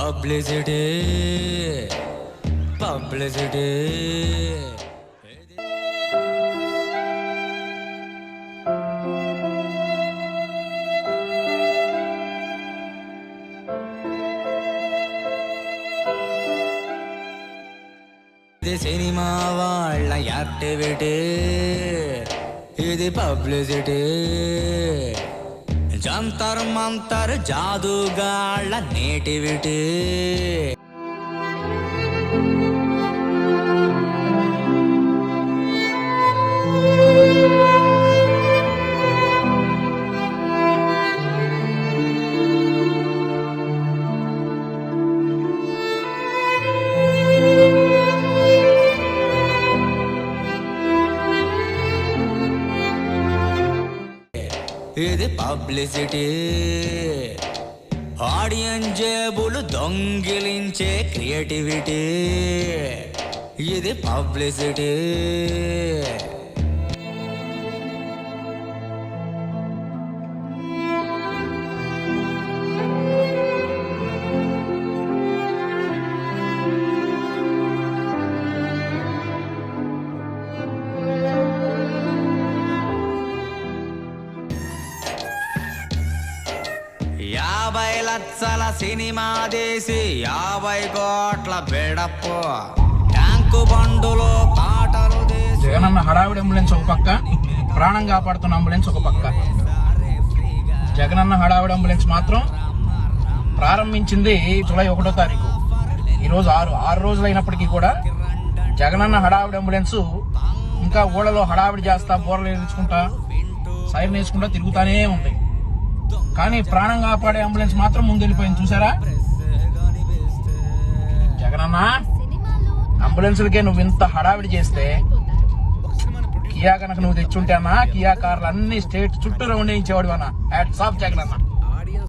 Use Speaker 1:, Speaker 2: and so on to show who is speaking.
Speaker 1: Publicity publicity ఇది cinema వాళ్ళ activity ఇది పబ్లిసిటీ జంతర్ మంతర్ జాదుగాళ్ళ నేటివిటీ ఇది పబ్లిసిటీ. ఆడియన్ జేబులు దొంగిలించే క్రియేటివిటీ. ఇది పబ్లిసిటీ. యాభై లక్షల సినిమా తీసి యాభై కోట్ల బిడప్పు. ట్యాంకు బండులో పాటలు
Speaker 2: జగనన్న హడావిడి అంబులెన్స్ ఒక పక్క ప్రాణం కాపాడుతున్న అంబులెన్స్ ఒక పక్క. జగనన్న హడావిడి అంబులెన్స్ మాత్రం ప్రారంభించింది జూలై ఒకటో తారీఖు. ఈరోజు ఆరు ఆరు రోజులు అయినప్పటికీ కూడా జగనన్న హడావిడి అంబులెన్స్ ఇంకా ఊళ్ళలో హడావిడి చేస్తా బోర్లు వేయించుకుంటా సైరన్ వేసుకుంటా తిరుగుతానే ఉంది. కానీ ప్రాణం కాపాడే అంబులెన్స్ మాత్రం ముందు వెళ్ళిపోయింది చూసారా జగనన్న అంబులెన్స్లకే నువ్వు ఇంత హడావిడి చేస్తే కియా కనుక నువ్వు తెచ్చుంటే అన్న కియా కార్లు అన్ని స్టేట్ చుట్టూ రౌండ్ వేయించేవాడు అన్న. హ్యాట్స్ ఆఫ్ జగన్ అన్నా.